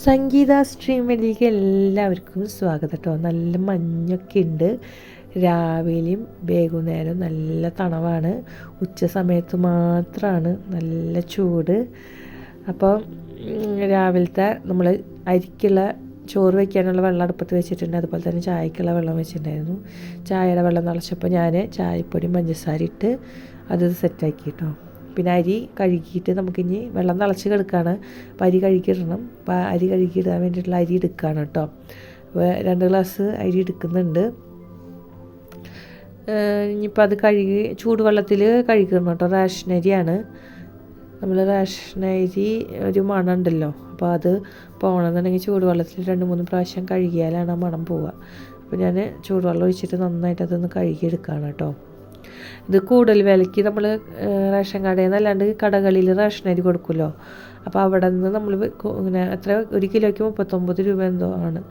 സംഗീത സ്ട്രീമിലേക്ക് എല്ലാവർക്കും സ്വാഗതം കേട്ടോ നല്ല മഞ്ഞൊക്കെ ഉണ്ട് രാവിലെയും വൈകുന്നേരവും നല്ല തണവാണ്. ഉച്ച സമയത്ത് മാത്രമാണ് നല്ല ചൂട്. അപ്പോൾ രാവിലത്തെ നമ്മൾ അരിക്കുള്ള ചോറ് വയ്ക്കാനുള്ള വെള്ളം അടുപ്പത്ത് വെച്ചിട്ടുണ്ട്. അതുപോലെ തന്നെ ചായക്കുള്ള വെള്ളം വെച്ചിട്ടുണ്ടായിരുന്നു. ചായയുടെ വെള്ളം നിറച്ചപ്പോൾ ഞാൻ ചായപ്പൊടി പഞ്ചസാര ഇട്ട് അത് സെറ്റാക്കി കേട്ടോ പിന്നെ അരി കഴുകിയിട്ട് നമുക്കിനി വെള്ളം തിളച്ച് കിടക്കുകയാണ് അപ്പോൾ അരി കഴുകിയിടണം. അപ്പോൾ അരി കഴുകിയിടാൻ വേണ്ടിയിട്ടുള്ള അരി എടുക്കുകയാണ് കേട്ടോ. അപ്പോൾ രണ്ട് ഗ്ലാസ് അരി എടുക്കുന്നുണ്ട്. ഇനിയിപ്പോൾ അത് കഴുകി ചൂടുവെള്ളത്തിൽ കഴുകണം കേട്ടോ. റേഷനരിയാണ്. നമ്മൾ റേഷനരി ഒരു മണം ഉണ്ടല്ലോ. അപ്പോൾ അത് പോകണമെന്നുണ്ടെങ്കിൽ ചൂടുവെള്ളത്തിൽ രണ്ട് മൂന്ന് പ്രാവശ്യം കഴുകിയാലാണ് ആ മണം പോവുക. അപ്പോൾ ഞാൻ ചൂടുവെള്ളം ഒഴിച്ചിട്ട് നന്നായിട്ട് അതൊന്ന് കഴുകിയെടുക്കുകയാണ് കേട്ടോ. ഇത് കൂടുതൽ വിലയ്ക്ക് നമ്മൾ റേഷൻ കടയിൽ നിന്ന് അല്ലാണ്ട് കടകളിൽ റേഷൻ അരി കൊടുക്കുമല്ലോ. അപ്പോൾ അവിടെ നിന്ന് നമ്മൾ ഇങ്ങനെ എത്ര ഒരു കിലോയ്ക്ക് മുപ്പത്തൊമ്പത് രൂപ എന്തോ ആണ്.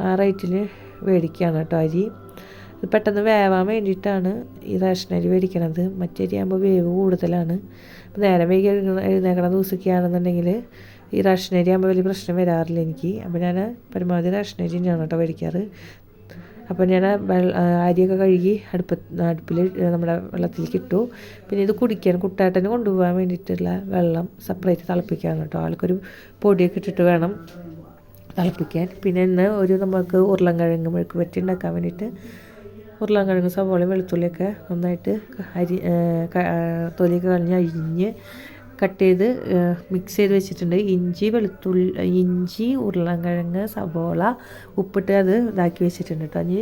ആ റേറ്റിൽ മേടിക്കുകയാണ് കേട്ടോ അരി. ഇത് പെട്ടെന്ന് വേവാൻ വേണ്ടിയിട്ടാണ് ഈ റേഷൻ അരി മേടിക്കണത്. മറ്റരി ആകുമ്പോൾ വേവ് കൂടുതലാണ്. അപ്പോൾ നേരെ വൈകി എഴുന്ന- എഴുന്നേക്കണ ദിവസമൊക്കെയാണെന്നുണ്ടെങ്കിൽ ഈ റേഷൻ അരി ആകുമ്പോൾ വലിയ പ്രശ്നം വരാറില്ല എനിക്ക്. അപ്പോൾ ഞാൻ പരമാവധി റേഷൻ അരി തന്നെയാണ് കേട്ടോ മേടിക്കാറ്. അപ്പോൾ ഞാൻ അരിയൊക്കെ കഴുകി അടുപ്പ അടുപ്പിൽ നമ്മുടെ വെള്ളത്തിലേക്ക് ഇട്ടു. പിന്നെ ഇത് കുടിക്കാൻ കുട്ടാട്ടന് കൊണ്ടുപോകാൻ വേണ്ടിയിട്ടുള്ള വെള്ളം സെപ്പറേറ്റ് തിളപ്പിക്കാൻ കേട്ടോ. ആൾക്കൊരു പൊടിയൊക്കെ ഇട്ടിട്ട് വേണം തിളപ്പിക്കാൻ. പിന്നെ ഇന്ന് ഒരു നമുക്ക് ഉരുളൻകിഴങ്ങ് മെഴുക്ക് പറ്റി ഉണ്ടാക്കാൻ വേണ്ടിയിട്ട് ഉരുളൻകിഴങ്ങ് സവോളയും വെളുത്തുള്ളിയൊക്കെ നന്നായിട്ട് അരി തൊലിയൊക്കെ കളഞ്ഞ് അരിഞ്ഞ് കട്ട് ചെയ്ത് മിക്സ് ചെയ്ത് വെച്ചിട്ടുണ്ട്. ഇഞ്ചി വെളുത്തുള്ളി ഇഞ്ചി ഉരുളൻകിഴങ്ങ് സവോള ഉപ്പിട്ട് അത് ഇതാക്കി വെച്ചിട്ടുണ്ട് കേട്ടോ ഇനി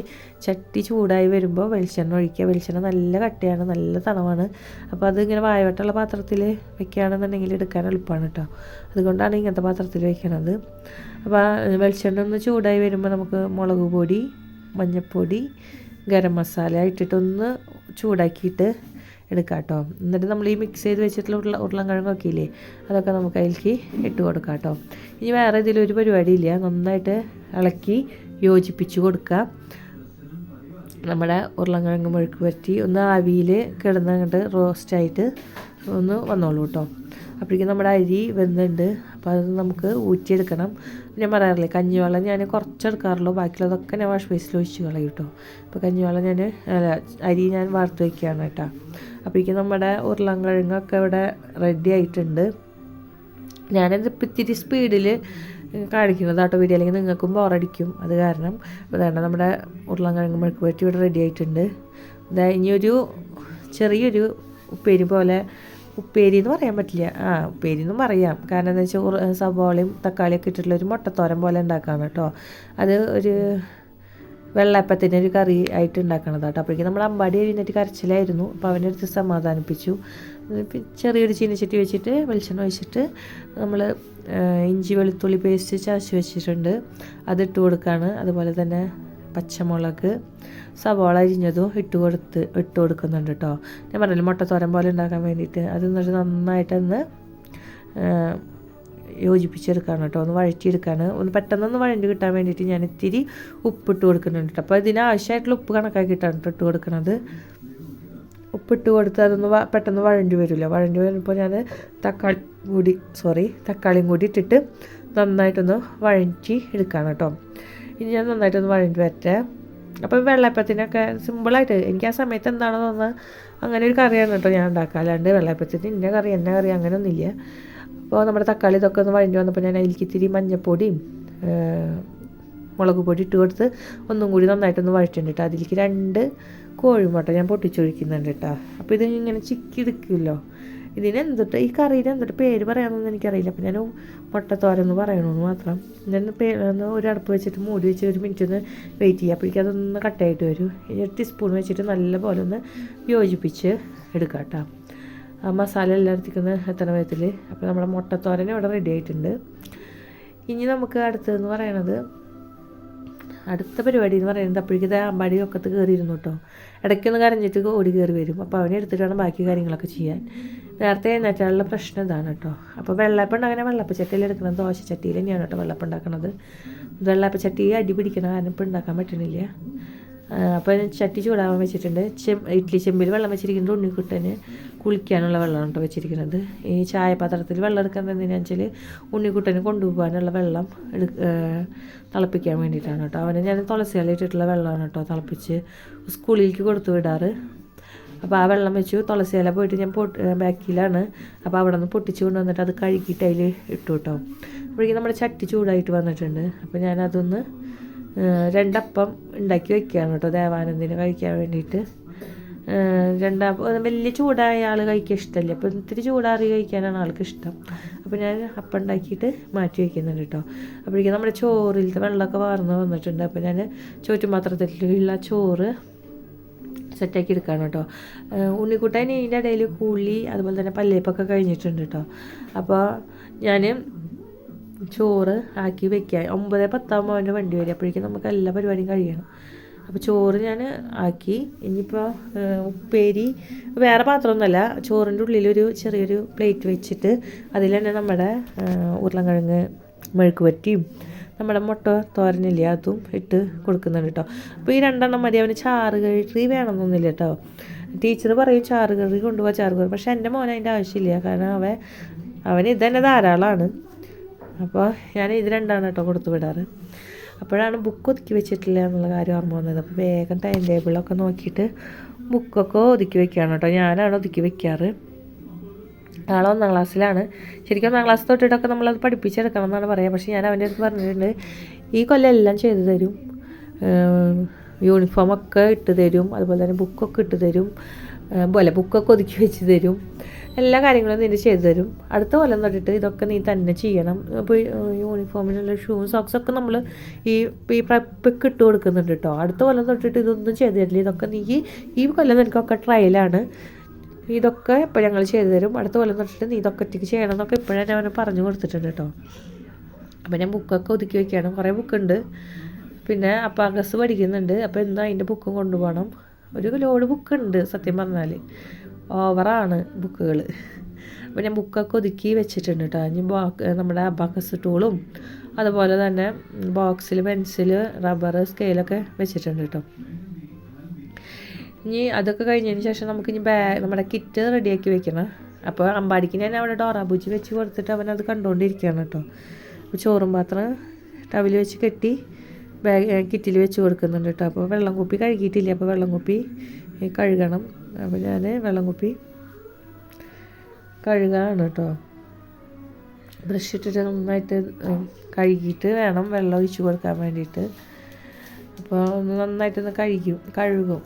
ചട്ടി ചൂടായി വരുമ്പോൾ വെളിച്ചെണ്ണ ഒഴിക്കുക. വെളിച്ചെണ്ണ നല്ല കട്ടിയാണ് നല്ല തണവാണ്. അപ്പോൾ അത് ഇങ്ങനെ വായവട്ടുള്ള പാത്രത്തിൽ വെക്കുകയാണെന്നുണ്ടെങ്കിൽ എടുക്കാൻ എളുപ്പമാണ് കേട്ടോ അതുകൊണ്ടാണ് ഇങ്ങനത്തെ പാത്രത്തിൽ വെക്കണത്. അപ്പോൾ വെളിച്ചെണ്ണ ഒന്ന് ചൂടായി വരുമ്പോൾ നമുക്ക് മുളക് പൊടി മഞ്ഞൾപ്പൊടി ഗരം മസാല ഇട്ടിട്ടൊന്ന് ചൂടാക്കിയിട്ട് എടുക്കാം കേട്ടോ എന്നിട്ട് നമ്മൾ ഈ മിക്സ് ചെയ്ത് വെച്ചിട്ടുള്ള ഉരുള ഉരുളൻകിഴങ്ങൊക്കെ ഇല്ലേ അതൊക്കെ നമുക്ക് അതിലേക്ക് ഇട്ട് കൊടുക്കാം കേട്ടോ ഇനി വേറെ ഇതിലൊരു പരിപാടിയില്ല. നന്നായിട്ട് ഇളക്കി യോജിപ്പിച്ച് കൊടുക്കുക. നമ്മുടെ ഉരുളൻകിഴങ്ങ് മെഴുക്ക് പറ്റി ഒന്ന് ആവിയിൽ കിടന്നങ്ങോട്ട് റോസ്റ്റായിട്ട് ഒന്ന് വന്നോളൂ കേട്ടോ അപ്പോഴേക്കും നമ്മുടെ അരി വെന്തുണ്ട്. അപ്പോൾ അത് നമുക്ക് ഊറ്റിയെടുക്കണം. ഞാൻ പറയാറില്ലേ കഞ്ഞിവെള്ളം ഞാൻ കുറച്ചെടുക്കാറുള്ളൂ. ബാക്കിയുള്ളതൊക്കെ ഞാൻ വാഷ് ബേസിൽ ഒഴിച്ച് കളയും കേട്ടോ. അപ്പോൾ കഞ്ഞിവെള്ളം ഞാൻ അരി ഞാൻ വാർത്ത് വയ്ക്കുകയാണ് കേട്ടോ. അപ്പോഴേക്കും നമ്മുടെ ഉരുളൻകിഴങ്ങൊക്കെ ഇവിടെ റെഡി ആയിട്ടുണ്ട്. ഞാനത് ഇത്തിരി സ്പീഡിൽ കാണിക്കുന്നത് ആട്ടോ വീഡിയോ അല്ലെങ്കിൽ നിങ്ങൾക്കും ബോറടിക്കും അത് കാരണം അതാണ് നമ്മുടെ ഉരുളൻകിഴങ്ങ് മെഴുക്ക് പറ്റി ഇവിടെ റെഡി ആയിട്ടുണ്ട്. ഇതാ ഇനിയൊരു ചെറിയൊരു ഉപ്പേരി പോലെ ഉപ്പേരി എന്ന് പറയാൻ പറ്റില്ല. ആ ഉപ്പേരി എന്നും പറയാം. കാരണം എന്താ വെച്ചാൽ സവാളയും തക്കാളിയൊക്കെ ഇട്ടിട്ടുള്ള ഒരു മുട്ടത്തോരൻ പോലെ ഉണ്ടാക്കാണ് കേട്ടോ. അത് ഒരു വെള്ളയപ്പത്തിന്റെ ഒരു കറി ആയിട്ട് ഉണ്ടാക്കണത് കേട്ടോ. അപ്പോഴേക്കും നമ്മൾ അമ്പാടി എഴുന്നേറ്റ് കരച്ചിലായിരുന്നു. അപ്പോൾ അവന്റെ അടുത്ത് സമാധാനിപ്പിച്ചു. ചെറിയൊരു ചീനച്ചട്ടി വെച്ചിട്ട് വെളിച്ചെണ്ണ ഒഴിച്ചിട്ട് നമ്മൾ ഇഞ്ചി വെളുത്തുള്ളി പേസ്റ്റ് ചതച്ച് വെച്ചിട്ടുണ്ട്. അതിട്ട് കൊടുക്കുകയാണ് അതുപോലെ തന്നെ പച്ചമുളക് സവാള അരിഞ്ഞതും ഇട്ട് കൊടുത്ത് ഇട്ട് കൊടുക്കുന്നുണ്ട് കേട്ടോ ഞാൻ പറഞ്ഞില്ല മുട്ടത്തോരൻ പോലെ ഉണ്ടാക്കാൻ വേണ്ടിയിട്ട്. അത് എന്നിട്ട് നന്നായിട്ടൊന്ന് യോജിപ്പിച്ചെടുക്കാണ് കേട്ടോ ഒന്ന് വഴറ്റിയെടുക്കാണ്. ഒന്ന് പെട്ടെന്നൊന്ന് വഴഞ്ഞ് കിട്ടാൻ വേണ്ടിയിട്ട് ഞാൻ ഇത്തിരി ഉപ്പിട്ട് കൊടുക്കുന്നുണ്ട് കേട്ടോ അപ്പോൾ ഇതിന് ആവശ്യമായിട്ടുള്ള ഉപ്പ് കണക്കാക്കിയിട്ടാണ് ഇട്ട് കൊടുക്കുന്നത് ഉപ്പിട്ട് കൊടുത്ത് അതൊന്ന് പെട്ടെന്ന് വഴണ്ടി വരില്ല വഴണ്ടി വരുമ്പോൾ ഞാൻ തക്കാളി കൂടി സോറി തക്കാളിയും കൂടി ഇട്ടിട്ട് നന്നായിട്ടൊന്ന് വഴറ്റി എടുക്കാണ് കേട്ടോ ഇനി ഞാൻ നന്നായിട്ടൊന്ന് വഴങ്ങി വരട്ടെ. അപ്പോൾ വെള്ളയപ്പത്തിനൊക്കെ സിമ്പിളായിട്ട് എനിക്ക് ആ സമയത്ത് എന്താണോ തോന്നുന്നത് അങ്ങനെ ഒരു കറിയാണ് കേട്ടോ ഞാൻ ഉണ്ടാക്കുക. അല്ലാണ്ട് വെള്ളയപ്പത്തിന് ഇന്ന കറി എന്ന കറി അങ്ങനെയൊന്നുമില്ല അപ്പോൾ നമ്മുടെ തക്കാളി ഇതൊക്കെ ഒന്ന് വഴണ്ടി വന്നപ്പോൾ ഞാൻ അതിലേക്ക് ഇത്തിരി മഞ്ഞപ്പൊടിയും മുളക് പൊടി ഇട്ട് കൊടുത്ത് ഒന്നും കൂടി നന്നായിട്ടൊന്ന് വഴറ്റുന്നുണ്ട് കേട്ടോ. അതിലേക്ക് രണ്ട് കോഴിമുട്ട ഞാൻ പൊട്ടിച്ചൊഴിക്കുന്നുണ്ട് കേട്ടോ. അപ്പോൾ ഇത് ഇങ്ങനെ ചിക്കി എടുക്കുമല്ലോ. ഇതിന് എന്തിട്ട് ഈ കറിയിൽ എന്തിട്ട് പേര് പറയാമെന്നൊന്നും എനിക്കറിയില്ല. അപ്പം ഞാൻ മുട്ടത്തോരെന്ന് പറയണമെന്ന് മാത്രം. ഞാൻ പേ- ഒന്ന് ഒരു അടുപ്പ് വെച്ചിട്ട് മൂടി വെച്ച് ഒരു മിനിറ്റ് ഒന്ന് വെയിറ്റ് ചെയ്യുക അപ്പോഴേക്കും അതൊന്ന് കട്ടായിട്ട് വരും. ഇനി ഒരു ടീസ്പൂൺ വെച്ചിട്ട് നല്ല പോലെ ഒന്ന് യോജിപ്പിച്ച് എടുക്കാം കേട്ടോ ആ മസാല എല്ലായിടത്തേക്കും എത്തണ വിധത്തിൽ അപ്പോൾ നമ്മുടെ മുട്ടത്തോരൻ ഇവിടെ റെഡി ആയിട്ടുണ്ട്. ഇനി നമുക്ക് അടുത്തതെന്ന് പറയണത് അടുത്ത പരിപാടി എന്ന് പറയുന്നത് അപ്പോഴേക്കും ആ അമ്പാടി ഒക്കത്ത് കയറിയിരുന്നു കേട്ടോ. ഇടയ്ക്കൊന്ന് കരഞ്ഞിട്ട് ഓടി കയറി വരും. അപ്പോൾ അവനെ എടുത്തിട്ട് വേണം ബാക്കി കാര്യങ്ങളൊക്കെ ചെയ്യാൻ. നേരത്തെ എഴുന്നേറ്റാലുള്ള പ്രശ്നം ഇതാണ് കേട്ടോ. അപ്പോൾ വെള്ളപ്പം അങ്ങനെ വെള്ളപ്പച്ചട്ടിയിൽ എടുക്കണം ദോശച്ചട്ടിയിൽ തന്നെയാണ് കേട്ടോ വെള്ളപ്പം വെള്ളപ്പച്ചട്ടി അടി പിടിക്കണ കാരണം ഇപ്പം ഉണ്ടാക്കാൻ പറ്റണില്ല. അപ്പോൾ ചട്ടി ചൂടാവാൻ വെച്ചിട്ടുണ്ട്. ചെം ഇഡ്ഡലി ചെമ്പിൽ വെള്ളം വെച്ചിരിക്കുന്നുണ്ട് ഉണ്ണിക്കുട്ടന്. കുളിക്കാനുള്ള വെള്ളമാണ് കേട്ടോ വെച്ചിരിക്കുന്നത്. ഈ ചായപാത്രത്തിൽ വെള്ളം എടുക്കാൻ എന്തിനാ വെച്ചാൽ ഉണ്ണിക്കുട്ടന് കൊണ്ടുപോകാനുള്ള വെള്ളം എടു തിളപ്പിക്കാൻ വേണ്ടിയിട്ടാണ് കേട്ടോ. അവനെ ഞാൻ തുളസി ഇല ഇട്ടിട്ടുള്ള വെള്ളമാണ് കേട്ടോ തിളപ്പിച്ച് സ്കൂളിലേക്ക് കൊടുത്തു വിടാറ്. അപ്പോൾ ആ വെള്ളം വെച്ചു തുളസിയില പോയിട്ട് ഞാൻ പൊട്ട് ബാക്കിലാണ് അപ്പോൾ അവിടെ നിന്ന് പൊട്ടിച്ച് കൊണ്ടുവന്നിട്ട് അത് കഴുകിയിട്ട് അതിൽ ഇട്ടു കേട്ടോ. അപ്പോഴേക്കും നമ്മുടെ ചട്ടി ചൂടായിട്ട് വന്നിട്ടുണ്ട്. അപ്പോൾ ഞാനതൊന്ന് രണ്ടപ്പം ഉണ്ടാക്കി വെക്കുകയാണ് കേട്ടോ ദേവാനന്ദിന് കഴിക്കാൻ വേണ്ടിയിട്ട്. രണ്ടാം വലിയ ചൂടായ ആൾ കഴിക്കാൻ ഇഷ്ടമല്ല. അപ്പോൾ ഇത്തിരി ചൂടാറി കഴിക്കാനാണ് ആൾക്ക് ഇഷ്ടം. അപ്പോൾ ഞാൻ അപ്പം ഉണ്ടാക്കിയിട്ട് മാറ്റി വയ്ക്കുന്നുണ്ട് കേട്ടോ അപ്പോഴേക്കും നമ്മുടെ ചോറിലത്തെ വെള്ളമൊക്കെ വാർന്ന് വന്നിട്ടുണ്ട്. അപ്പോൾ ഞാൻ ചോറ്റുപാത്രത്തിലുള്ള ചോറ് സെറ്റാക്കി എടുക്കുകയാണ് കേട്ടോ ഉണ്ണിക്കുട്ടൻ ഇതിന്റെ ഇടയിൽ കൂളി അതുപോലെ തന്നെ പല്ലേപ്പൊക്കെ കഴിഞ്ഞിട്ടുണ്ട് കേട്ടോ അപ്പോൾ ഞാൻ ചോറ് ആക്കി വെക്കുക ഒമ്പത് പത്താകുമ്പോൾ അവന്റെ വണ്ടി വരും. അപ്പോഴേക്കും നമുക്ക് എല്ലാ പരിപാടിയും കഴിയണം. അപ്പോൾ ചോറ് ഞാൻ ആക്കി. ഇനിയിപ്പോൾ ഉപ്പേരി. വേറെ പാത്രമൊന്നുമല്ല. ചോറിന്റെ ഉള്ളിലൊരു ചെറിയൊരു പ്ലേറ്റ് വെച്ചിട്ട് അതിൽ തന്നെ നമ്മുടെ ഉരുളൻകിഴങ്ങ് മെഴുക്ക് പറ്റിയും നമ്മുടെ മുട്ട തോരനില്ലേ അതും ഇട്ട് കൊടുക്കുന്നുണ്ട് കേട്ടോ. അപ്പോൾ ഈ രണ്ടെണ്ണം മതി. അവന് ചാറ് കറി വേണമെന്നൊന്നുമില്ല കേട്ടോ. ടീച്ചർ പറയും ചാറ് കറി കൊണ്ടുപോകാം ചാറ് കറി. പക്ഷേ എന്റെ മോൻ അതിന്റെ ആവശ്യമില്ല. കാരണം അവൻ അവന് ഇതന്നെ ധാരാളമാണ്. അപ്പോൾ ഞാൻ ഇത് രണ്ടാണ് കേട്ടോ കൊടുത്തു വിടാറ്. അപ്പോഴാണ് ബുക്ക് ഒതുക്കി വെച്ചിട്ടില്ല എന്നുള്ള കാര്യം ഓർമ്മ വന്നത്. അപ്പോൾ വേഗം ടൈം ടേബിളൊക്കെ നോക്കിയിട്ട് ബുക്കൊക്കെ ഒതുക്കി വെക്കുകയാണ് കേട്ടോ. ഞാനാണ് ഒതുക്കി വെക്കാറ്. നാളെ ഒന്നാം ക്ലാസ്സിലാണ് ശരിക്കും ഒന്നാം ക്ലാസ് തൊട്ടിട്ടൊക്കെ നമ്മളത് പഠിപ്പിച്ചെടുക്കണം എന്നാണ് പറയുക പക്ഷേ ഞാൻ അവന്റെ അടുത്ത് പറഞ്ഞിട്ടുണ്ട് ഈ കൊല്ലം എല്ലാം ചെയ്തു തരും. യൂണിഫോമൊക്കെ ഇട്ട് തരും. അതുപോലെ തന്നെ ബുക്കൊക്കെ ഇട്ട് തരും. പോലെ ബുക്കൊക്കെ ഒതുക്കി വെച്ച് തരും. എല്ലാ കാര്യങ്ങളും നീ ചെയ്തു തരും. അടുത്ത കൊല്ലം തൊട്ടിട്ട് ഇതൊക്കെ നീ തന്നെ ചെയ്യണം. ഇപ്പോൾ യൂണിഫോമിനുള്ള ഷൂവും സോക്സൊക്കെ നമ്മൾ ഈ ഈ പ്രപ്പൊക്കെ ഇട്ട് കൊടുക്കുന്നുണ്ട് കേട്ടോ അടുത്ത കൊല്ലം തൊട്ടിട്ട് ഇതൊന്നും ചെയ്തു തരില്ല. ഇതൊക്കെ നീ ഈ കൊല്ലം നിനക്കൊക്കെ ട്രയലാണ് ഇതൊക്കെ ഇപ്പോൾ ഞങ്ങൾ ചെയ്തു തരും. അടുത്ത കൊല്ലം തൊട്ടിട്ട് നീ ഇതൊക്കെ ഒറ്റയ്ക്ക് ചെയ്യണം എന്നൊക്കെ ഇപ്പോഴേ ഞാൻ അവനെ പറഞ്ഞു കൊടുത്തിട്ടുണ്ട് കേട്ടോ അപ്പോൾ ഞാൻ ബുക്കൊക്കെ ഒതുക്കി വെക്കണം. കുറേ ബുക്കുണ്ട് പിന്നെ അപ്പാഗസ് പഠിക്കുന്നുണ്ട്. അപ്പോൾ എന്താ അതിന്റെ ബുക്കും കൊണ്ടുപോകണം ഒരു ലോഡ് ബുക്കുണ്ട് സത്യം പറഞ്ഞാൽ ഓവറാണ് ബുക്കുകൾ അപ്പോൾ ഞാൻ ബുക്കൊക്കെ ഒതുക്കി വെച്ചിട്ടുണ്ട് കേട്ടോ ഇനി നമ്മുടെ അബാക്കസ് ടൂളും അതുപോലെ തന്നെ ബോക്സിൽ പെൻസിൽ റബ്ബർ സ്കെയിലൊക്കെ വെച്ചിട്ടുണ്ട് കേട്ടോ ഇനി അതൊക്കെ കഴിഞ്ഞതിന് ശേഷം നമുക്ക് ഇനി ബാ നമ്മുടെ കിറ്റ് റെഡിയാക്കി വെക്കണം. അപ്പോൾ അമ്പാടിക്ക് ഞാൻ അവിടെ ഡോറാബൂജി വെച്ച് കൊടുത്തിട്ട് അവനത് കണ്ടുകൊണ്ടിരിക്കുകയാണ് കേട്ടോ അപ്പോൾ ചോറും പാത്രം ടവിൽ വെച്ച് കെട്ടി ബാഗ് കിറ്റിൽ വെച്ച് കൊടുക്കുന്നുണ്ട് കേട്ടോ. അപ്പോൾ വെള്ളം കുപ്പി കഴുകിയിട്ടില്ല? അപ്പോൾ വെള്ളം കുപ്പി കഴുകണം. അപ്പോൾ ഞാൻ വെള്ളം കുപ്പി കഴുകാണ് കേട്ടോ. ബ്രഷ് ഇട്ടിട്ട് നന്നായിട്ട് കഴുകിയിട്ട് വേണം വെള്ളം ഒഴിച്ച് കൊടുക്കാൻ വേണ്ടിയിട്ട്. അപ്പോൾ ഒന്ന് നന്നായിട്ടൊന്ന് കഴുകും കഴുകും.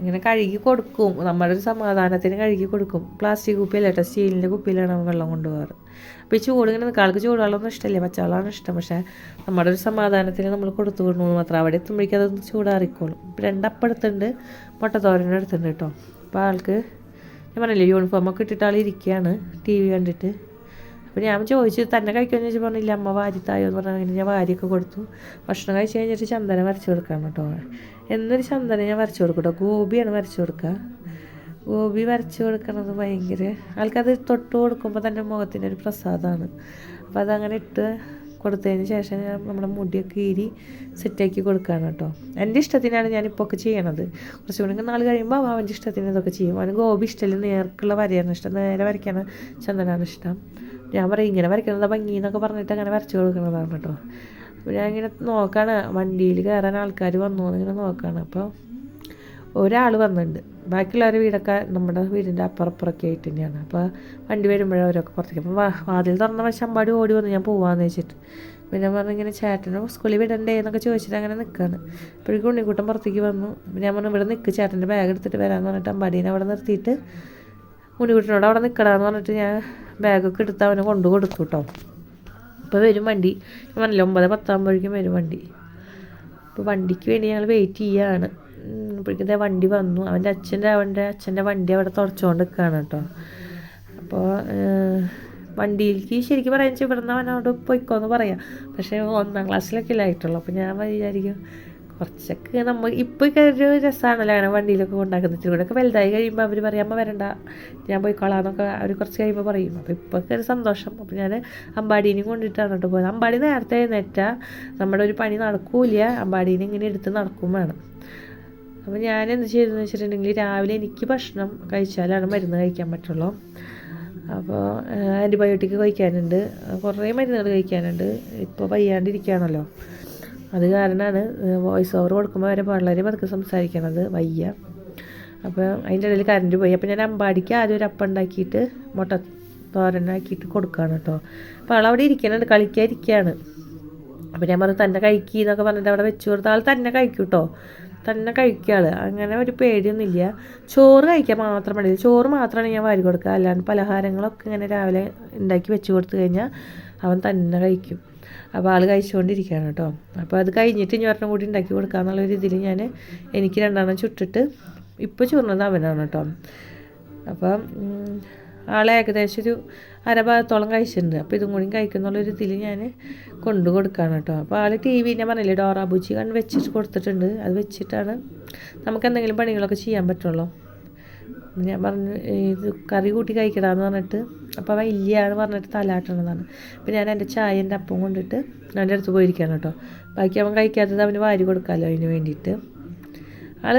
ഇങ്ങനെ കഴുകി കൊടുക്കും. നമ്മുടെ ഒരു സമാധാനത്തിന് കഴുകി കൊടുക്കും. പ്ലാസ്റ്റിക് കുപ്പിയല്ല? കേട്ടോ സ്റ്റീലിന്റെ കുപ്പിയിലാണ് വെള്ളം കൊണ്ടുപോകാറ്. അപ്പോൾ ഈ ചൂട് ഇങ്ങനെ നിൽക്കുക ആൾക്ക് ചൂടുവെള്ളമൊന്നും ഇഷ്ടമല്ല. പച്ചവെള്ളമാണ് ഇഷ്ടം. പക്ഷേ നമ്മുടെ ഒരു സമാധാനത്തിന് നമ്മൾ കൊടുത്തു വിടണു മാത്രം. അവിടെ എത്തുമ്പോഴേക്കും അതൊന്ന് ചൂടാറിക്കോളും. ഇപ്പം എടുത്തുണ്ട് മുട്ടത്തോരന്റെ അടുത്തുണ്ട് കേട്ടോ. അപ്പോൾ ആൾക്ക് ഞാൻ പറഞ്ഞില്ലേ യൂണിഫോമൊക്കെ ഇട്ടിട്ട് ആൾ ഇരിക്കുകയാണ്. ടി വി കണ്ടിട്ട്. അപ്പോൾ ഞാൻ ചോദിച്ചു തന്നെ കഴിക്കുമെന്ന് ചോദിച്ചു പറഞ്ഞില്ല അമ്മ വാരിത്തായോ എന്ന് പറഞ്ഞാൽ അങ്ങനെ ഞാൻ വാരിയൊക്കെ കൊടുത്തു. ഭക്ഷണം കഴിച്ച് കഴിഞ്ഞിട്ട് ചന്ദനം വരച്ച് കൊടുക്കാം കേട്ടോ. എന്നൊരു ചന്ദനം ഞാൻ വരച്ച് കൊടുക്കും കേട്ടോ. ഗോപിയാണ് വരച്ച് കൊടുക്കുക ഗോപി വരച്ച് കൊടുക്കണത് ഭയങ്കര ആൾക്കത് തൊട്ട് കൊടുക്കുമ്പോൾ തന്നെ മുഖത്തിന്റെ ഒരു പ്രസാദമാണ് അപ്പോൾ അതങ്ങനെ ഇട്ട് കൊടുത്തതിന് ശേഷം ഞാൻ നമ്മുടെ മുടിയൊക്കെ ഈരി സെറ്റാക്കി കൊടുക്കുകയാണ് കേട്ടോ. എന്റെ ഇഷ്ടത്തിനാണ് ഞാനിപ്പോൾ ഒക്കെ ചെയ്യണത്. കുറച്ച് കൂടി നാൾ കഴിയുമ്പോൾ അവൻ അവന്റെ ഇഷ്ടത്തിന് ഇതൊക്കെ ചെയ്യും. അവന് ഗോപി ഇഷ്ടമല്ല നേർക്കുള്ള വരയാണ് ഇഷ്ടം. നേരെ വരയ്ക്കാൻ ചന്ദനാണ് ഇഷ്ടം. ഞാൻ പറയും ഇങ്ങനെ വരയ്ക്കുന്നത് ഭംഗി എന്നൊക്കെ പറഞ്ഞിട്ട് അങ്ങനെ വരച്ചു കൊടുക്കുന്നതാണ് കേട്ടോ. അപ്പോൾ ഞാൻ ഇങ്ങനെ നോക്കാണ്. വണ്ടിയിൽ കയറാൻ ആൾക്കാർ വന്നു ഇങ്ങനെ നോക്കാണ്. അപ്പോൾ ഒരാൾ വന്നിട്ടുണ്ട് ബാക്കിയുള്ളവരുടെ വീടൊക്കെ നമ്മുടെ വീടിന്റെ അപ്പുറപ്പുറൊക്കെ ആയിട്ട് തന്നെയാണ്. അപ്പോൾ വണ്ടി വരുമ്പോഴേ അവരൊക്കെ പുറത്തേക്ക് അപ്പോൾ വാതിൽ തുറന്ന പക്ഷേ അമ്പാടി ഓടി വന്നു. ഞാൻ പോവാന്ന് വെച്ചിട്ട്. പിന്നെ പറഞ്ഞു ഇങ്ങനെ ചേട്ടനെ സ്കൂളിൽ വിടണ്ടേ എന്നൊക്കെ ചോദിച്ചിട്ട് അങ്ങനെ നിൽക്കുകയാണ് അപ്പോഴേക്കും ഉണ്ണിക്കൂട്ടം പുറത്തേക്ക് വന്നു. പിന്നെ ഞാൻ പറഞ്ഞു ഇവിടെ നിൽക്ക് ചേട്ടന്റെ ബാഗ് എടുത്തിട്ട് വരാമെന്ന് പറഞ്ഞിട്ട് അമ്പാടീനെ അവിടെ നിർത്തിയിട്ട് ഉണ്ണിക്കുട്ടനോട് അവിടെ നിൽക്കണമെന്ന് പറഞ്ഞിട്ട് ഞാൻ ബാഗൊക്കെ എടുത്ത് അവന് കൊണ്ടു കൊടുത്തു കേട്ടോ. അപ്പോൾ വരും വണ്ടി. പറഞ്ഞില്ല ഒമ്പത് പത്താകുമ്പോഴേക്കും വരും വണ്ടി. അപ്പോൾ വണ്ടിക്ക് വേണ്ടി ഞങ്ങൾ വെയിറ്റ് ചെയ്യുകയാണ് ഇപ്പോഴേക്കത്തെ വണ്ടി വന്നു. അവന്റെ അച്ഛന്റെ അവന്റെ അച്ഛന്റെ വണ്ടി അവിടെ തുടച്ചുകൊണ്ട് നിൽക്കുകയാണ് കേട്ടോ. അപ്പോൾ വണ്ടിയിലേക്ക് ശരിക്കും പറയാന്ന് വെച്ചാൽ ഇവിടുന്ന് അവനോട് പോയിക്കോന്ന് പറയാം. പക്ഷേ ഒന്നാം ക്ലാസ്സിലൊക്കെ ഇല്ലായിട്ടുള്ളൂ. അപ്പോൾ ഞാൻ വിചാരിക്കും കുറച്ചൊക്കെ നമ്മൾ ഇപ്പോൾ ഒരു രസമാണല്ലോ അങ്ങനെ വണ്ടിയിലൊക്കെ കൊണ്ടാക്കുന്ന ഇച്ചിരി കൂടെ ഒക്കെ വലുതായി കഴിയുമ്പോൾ അവർ പറയും അമ്മ വരണ്ട ഞാൻ പോയിക്കോളാം എന്നൊക്കെ അവർ കുറച്ച് കഴിയുമ്പോൾ പറയും. അപ്പോൾ ഇപ്പോഴൊക്കെ ഒരു സന്തോഷം. അപ്പോൾ ഞാൻ അമ്പാടീനെയും കൊണ്ടിട്ടാണ് കേട്ടോ പോയത്. അമ്പാടി നേരത്തെ എഴുന്നേറ്റാൽ നമ്മുടെ ഒരു പണി നടക്കൂല അമ്പാടീനെ ഇങ്ങനെ എടുത്ത് നടക്കും വേണം. അപ്പോൾ ഞാൻ എന്ത് ചെയ്തെന്ന് വെച്ചിട്ടുണ്ടെങ്കിൽ രാവിലെ എനിക്ക് ഭക്ഷണം കഴിച്ചാലാണ് മരുന്ന് കഴിക്കാൻ പറ്റുള്ളൂ. അപ്പോൾ ആന്റിബയോട്ടിക് കഴിക്കാനുണ്ട്. കുറേ മരുന്നുകൾ കഴിക്കാനുണ്ട്. ഇപ്പോൾ വയ്യാണ്ടിരിക്കുകയാണല്ലോ. അത് കാരണമാണ് വോയിസ് ഓവർ കൊടുക്കുമ്പോൾ വരെ വളരെ പതുക്കെ സംസാരിക്കണത് വയ്യ. അപ്പോൾ അതിന്റെ ഇടയിൽ കറണ്ട് പോയി. അപ്പോൾ ഞാൻ അമ്പാടിക്ക് ആദ്യം ഒരു അപ്പം ഉണ്ടാക്കിയിട്ട് മുട്ട തോരനാക്കിയിട്ട് കൊടുക്കുകയാണ് കേട്ടോ അപ്പോൾ ആളവിടെ ഇരിക്കുന്നുണ്ട് കളിക്കാതിരിക്കുകയാണ് അപ്പോൾ ഞാൻ പറഞ്ഞു തന്നെ കഴിക്കുക എന്നൊക്കെ പറഞ്ഞിട്ട് അവിടെ വെച്ച് കൊടുത്ത ആൾ തന്നെ കഴിക്കും കേട്ടോ തന്നെ കഴിക്കുക അങ്ങനെ ഒരു പേടിയൊന്നുമില്ല. ചോറ് കഴിക്കാൻ മാത്രം മതി ചോറ് മാത്രമാണ് ഞാൻ വാരി കൊടുക്കുക. അല്ലാണ്ട് പലഹാരങ്ങളൊക്കെ ഇങ്ങനെ രാവിലെ ഉണ്ടാക്കി വെച്ച് കൊടുത്തു കഴിഞ്ഞാൽ അവൻ തന്നെ കഴിക്കും. അപ്പോൾ ആൾ കഴിച്ചുകൊണ്ടിരിക്കുകയാണ് കേട്ടോ. അപ്പോൾ അത് കഴിഞ്ഞിട്ട് ഇനി ഒരെണ്ണം കൂടി ഉണ്ടാക്കി കൊടുക്കാമെന്നുള്ള ഒരു ഇതിൽ ഞാൻ എനിക്ക് രണ്ടെണ്ണം ചുട്ടിട്ട് ഇപ്പോൾ ചുരുന്നത് അവനാണ് കേട്ടോ. അപ്പം ആളെ ഏകദേശം ഒരു അരഭാഗത്തോളം കഴിച്ചിട്ടുണ്ട്. അപ്പോൾ ഇതും കൂടി കഴിക്കുന്നുള്ളൊരു ഇതിൽ ഞാൻ കൊണ്ടു കൊടുക്കുകയാണ് കേട്ടോ. അപ്പോൾ ആൾ ടി വി ഞാൻ പറഞ്ഞില്ലേ ഡോറാബൂച്ചി കണ്ട് വെച്ചിട്ട് കൊടുത്തിട്ടുണ്ട്. അത് വെച്ചിട്ടാണ് നമുക്ക് എന്തെങ്കിലും പണികളൊക്കെ ചെയ്യാൻ പറ്റുള്ളൂ. ഞാൻ പറഞ്ഞു ഇത് കറി കൂട്ടി കഴിക്കടാന്ന് പറഞ്ഞിട്ട് അപ്പോൾ അവ ഇല്ല എന്ന് പറഞ്ഞിട്ട് തലാട്ടണമെന്നാണ് അപ്പോൾ ഞാൻ എന്റെ ചായ എന്റെ അപ്പം കൊണ്ടിട്ട് അവന്റെ അടുത്ത് പോയിരിക്കുകയാണ് കേട്ടോ. ബാക്കി അവൻ കഴിക്കാത്തത് അവന് വാരി കൊടുക്കാമല്ലോ അതിന് വേണ്ടിയിട്ട്. ആൾ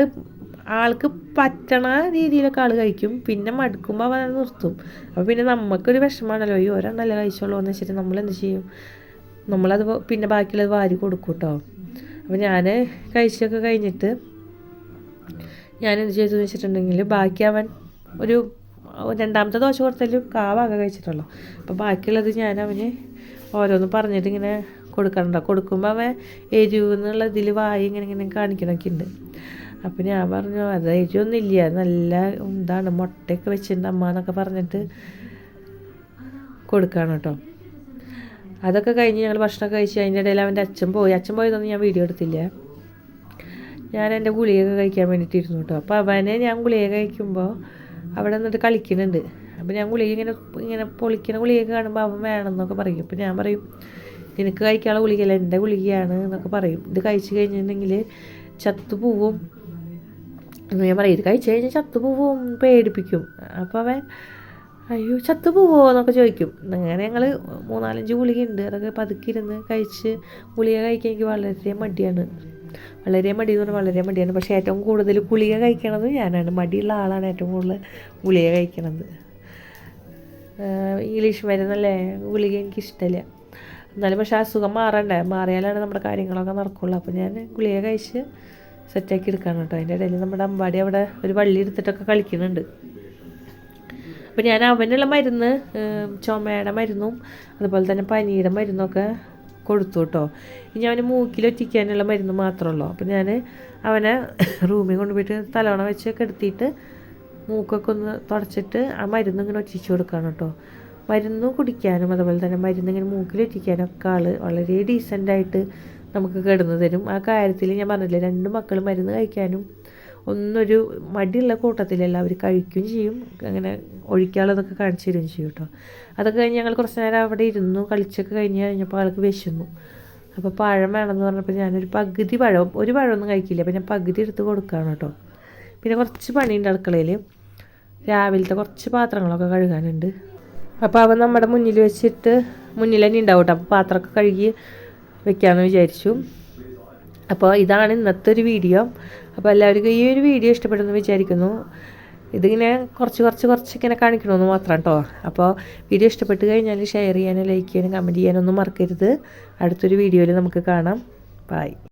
ആൾക്ക് പറ്റണ രീതിയിലൊക്കെ ആൾ കഴിക്കും. പിന്നെ മടുക്കുമ്പോൾ അവൻ നിർത്തും. അപ്പോൾ പിന്നെ നമുക്കൊരു വിഷമമാണല്ലോ ഈ ഒരെണ്ണല്ലേ കഴിച്ചോളൂ എന്ന് വെച്ചിട്ട് നമ്മൾ എന്ത് ചെയ്യും? നമ്മളത് പിന്നെ ബാക്കിയുള്ളത് വാരി കൊടുക്കും കേട്ടോ. അപ്പോൾ ഞാൻ കഴിച്ചൊക്കെ കഴിഞ്ഞിട്ട് ഞാൻ എന്ത് ചെയ്തു വെച്ചിട്ടുണ്ടെങ്കിൽ ബാക്കി അവൻ ഒരു രണ്ടാമത്തെ ദോശ കൊടുത്താലും കാവാകെ കഴിച്ചിട്ടുള്ളൂ. അപ്പോൾ ബാക്കിയുള്ളത് ഞാൻ അവന് ഓരോന്ന് പറഞ്ഞിട്ട് ഇങ്ങനെ കൊടുക്കണ്ട കൊടുക്കുമ്പോൾ അവൻ എരിവ് എന്നുള്ള ഇതിൽ വായി ഇങ്ങനെ ഇങ്ങനെ കാണിക്കണമൊക്കെ ഉണ്ട്. അപ്പോൾ ഞാൻ പറഞ്ഞു അത് എരിവൊന്നും ഇല്ല നല്ല എന്താണ് മുട്ടയൊക്കെ വെച്ചിട്ടുണ്ട് അമ്മ എന്നൊക്കെ പറഞ്ഞിട്ട് കൊടുക്കുകയാണ് കേട്ടോ. അതൊക്കെ കഴിഞ്ഞ് ഞങ്ങൾ ഭക്ഷണമൊക്കെ കഴിച്ച് അതിന്റെ ഇടയിൽ അവന്റെ അച്ഛൻ പോയി. അച്ഛൻ പോയതൊന്നും ഞാൻ വീഡിയോ എടുത്തില്ല. ഞാൻ എന്റെ ഗുളിക കഴിക്കാൻ വേണ്ടിയിട്ടിരുന്നു കേട്ടോ. അപ്പോൾ അവനെ ഞാൻ ഗുളിക കഴിക്കുമ്പോൾ അവിടെ നിന്നിട്ട് കളിക്കുന്നുണ്ട്. അപ്പോൾ ഞാൻ ഗുളിക ഇങ്ങനെ ഇങ്ങനെ പൊളിക്കുന്ന ഗുളിക കാണുമ്പോൾ അവൻ വേണമെന്നൊക്കെ പറയും. അപ്പോൾ ഞാൻ പറയും നിനക്ക് കഴിക്കാനുള്ള ഗുളികയല്ല എന്റെ ഗുളികയാണ് എന്നൊക്കെ പറയും. ഇത് കഴിച്ചു കഴിഞ്ഞിട്ടുണ്ടെങ്കിൽ ചത്തു പോവും. എന്ന് ഞാൻ പറയും ഇത് കഴിച്ച് കഴിഞ്ഞാൽ ചത്തു പോവും പേടിപ്പിക്കും അപ്പോൾ അവൻ അയ്യോ ചത്തു പോവോ എന്നൊക്കെ ചോദിക്കും. അങ്ങനെ ഞങ്ങൾ മൂന്നാലഞ്ച് ഗുളിക ഉണ്ട് അതൊക്കെ പതുക്കിരുന്ന് കഴിച്ച് ഗുളിക കഴിക്കാൻ എനിക്ക് വളരെ മടിയാണ്. വളരെ മടി എന്ന് പറഞ്ഞാൽ വളരെ മടിയാണ്. പക്ഷേ ഏറ്റവും കൂടുതൽ ഗുളിക കഴിക്കണത് ഞാനാണ്. മടിയുള്ള ആളാണ് ഏറ്റവും കൂടുതൽ ഗുളിക കഴിക്കണത്. ഇംഗ്ലീഷ് മരുന്നല്ലേ? ഗുളിക എനിക്കിഷ്ടമില്ല എന്നാലും പക്ഷേ അസുഖം മാറണ്ടേ? മാറിയാലാണ് നമ്മുടെ കാര്യങ്ങളൊക്കെ നടക്കുള്ളൂ. അപ്പോൾ ഞാൻ ഗുളിക കഴിച്ച് സെറ്റാക്കി എടുക്കണം കേട്ടോ. അതിന്റെ ഇടയിൽ നമ്മുടെ അമ്പാടി അവിടെ ഒരു വള്ളി എടുത്തിട്ടൊക്കെ കളിക്കുന്നുണ്ട്. അപ്പോൾ ഞാൻ അവനുള്ള മരുന്ന് ചുമയുടെ മരുന്നും അതുപോലെ തന്നെ പനിയുടെ മരുന്നൊക്കെ കൊടുത്തു കേട്ടോ ഇനി അവന് മൂക്കിലൊറ്റിക്കാനുള്ള മരുന്ന് മാത്രമേ ഉള്ളൂ. അപ്പോൾ ഞാൻ അവനെ റൂമിൽ കൊണ്ടുപോയിട്ട് തലവണ വെച്ച് കിടത്തിയിട്ട് മൂക്കൊക്കെ ഒന്ന് തുടച്ചിട്ട് ആ മരുന്ന് ഇങ്ങനെ ഒറ്റിച്ച് കൊടുക്കണം കേട്ടോ. മരുന്ന് കുടിക്കാനും അതുപോലെ തന്നെ മരുന്ന് ഇങ്ങനെ മൂക്കിലൊറ്റിക്കാനും ഒക്കെ ആൾ വളരെ ഡീസന്റായിട്ട് നമുക്ക് കിടന്നു തരും. ആ കാര്യത്തിൽ ഞാൻ പറഞ്ഞില്ലേ രണ്ട് മക്കൾ മരുന്ന് കഴിക്കാനും ഒന്നൊരു മടിയുള്ള കൂട്ടത്തിലല്ല അവർ കഴിക്കുകയും ചെയ്യും. അങ്ങനെ ഒഴിക്കാനുള്ളതൊക്കെ കാണിച്ചു തരികയും ചെയ്യും കേട്ടോ. അതൊക്കെ കഴിഞ്ഞ് ഞങ്ങൾ കുറച്ച് നേരം അവിടെ ഇരുന്നു കളിച്ചൊക്കെ കഴിഞ്ഞ് കഴിഞ്ഞപ്പോൾ ആൾക്ക് വിശന്നു. അപ്പോൾ പഴം വേണമെന്ന് പറഞ്ഞപ്പോൾ ഞാനൊരു പകുതി പഴം ഒരു പഴമൊന്നും കഴിക്കില്ല. അപ്പോൾ ഞാൻ പകുതി എടുത്ത് കൊടുക്കുകയാണ് കേട്ടോ. പിന്നെ കുറച്ച് പണിയുണ്ട് അടുക്കളയിൽ രാവിലത്തെ കുറച്ച് പാത്രങ്ങളൊക്കെ കഴുകാനുണ്ട്. അപ്പോൾ അവൻ നമ്മുടെ മുന്നിൽ വെച്ചിട്ട് മുന്നിൽ തന്നെ ഉണ്ടാവും കേട്ടോ. അപ്പോൾ പാത്രമൊക്കെ കഴുകി വെക്കാമെന്ന് വിചാരിച്ചു. അപ്പോൾ ഇതാണ് ഇന്നത്തെ ഒരു വീഡിയോ അപ്പോൾ എല്ലാവർക്കും ഈ ഒരു വീഡിയോ ഇഷ്ടപ്പെടുമെന്ന് വിചാരിക്കുന്നു. ഇതിങ്ങനെ കുറച്ച് കുറച്ച് കുറച്ച് ഇങ്ങനെ കാണിക്കണമെന്ന് മാത്രം കേട്ടോ അപ്പോൾ വീഡിയോ ഇഷ്ടപ്പെട്ട് കഴിഞ്ഞാൽ ഷെയർ ചെയ്യാനും ലൈക്ക് ചെയ്യാനും കമന്റ് ചെയ്യാനൊന്നും മറക്കരുത്. അടുത്തൊരു വീഡിയോയിൽ നമുക്ക് കാണാം. ബൈ